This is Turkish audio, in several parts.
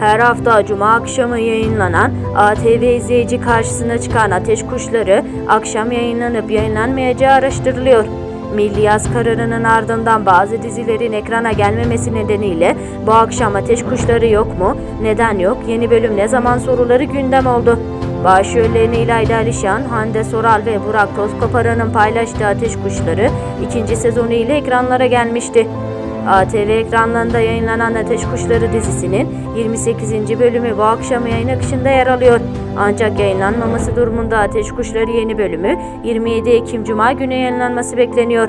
Her hafta cuma akşamı yayınlanan ATV izleyici karşısına çıkan Ateş Kuşları akşam yayınlanıp yayınlanmayacağı araştırılıyor. Milli yaz kararının ardından bazı dizilerin ekrana gelmemesi nedeniyle bu akşam Ateş Kuşları yok mu? Neden yok? Yeni bölüm ne zaman soruları gündem oldu. Başrollerini İlayda Alişan, Hande Soral ve Burak Tozkoparan'ın paylaştığı Ateş Kuşları ikinci sezonu ile ekranlara gelmişti. ATV ekranlarında yayınlanan Ateş Kuşları dizisinin 28. bölümü bu akşam yayın akışında yer alıyor. Ancak yayınlanmaması durumunda Ateş Kuşları yeni bölümü 27 Ekim Cuma günü yayınlanması bekleniyor.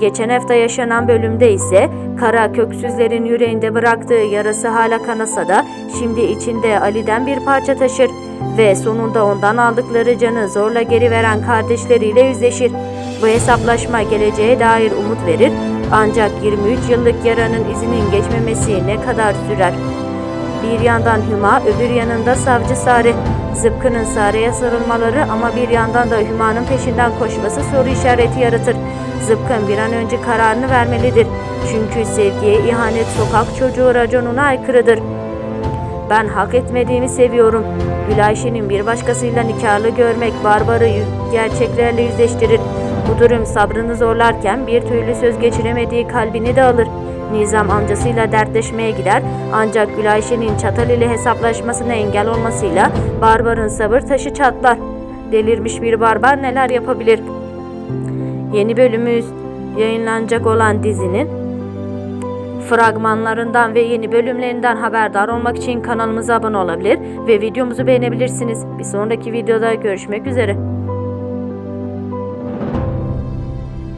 Geçen hafta yaşanan bölümde ise Kara köksüzlerin yüreğinde bıraktığı yarası hala kanasa da şimdi içinde Ali'den bir parça taşır ve sonunda ondan aldıkları canı zorla geri veren kardeşleriyle yüzleşir. Bu hesaplaşma geleceğe dair umut verir ancak 23 yıllık yaranın izinin geçmemesi ne kadar sürer? Bir yandan Hüma, öbür yanında savcı Sare. Zıpkı'nın Sare'ye sarılmaları ama bir yandan da Hüma'nın peşinden koşması soru işareti yaratır. Zıpkın bir an önce kararını vermelidir. Çünkü sevgiye ihanet sokak çocuğu raconuna aykırıdır. Ben hak etmediğimi seviyorum. Gülayşe'nin bir başkasıyla nikahlı görmek Barbar'ı gerçeklerle yüzleştirir. Bu durum sabrını zorlarken bir türlü söz geçiremediği kalbini de alır. Nizam amcasıyla dertleşmeye gider ancak Gülayşe'nin Çatal ile hesaplaşmasına engel olmasıyla Barbar'ın sabır taşı çatlar. Delirmiş bir barbar neler yapabilir? Yeni bölümü yayınlanacak olan dizinin fragmanlarından ve yeni bölümlerinden haberdar olmak için kanalımıza abone olabilir ve videomuzu beğenebilirsiniz. Bir sonraki videoda görüşmek üzere.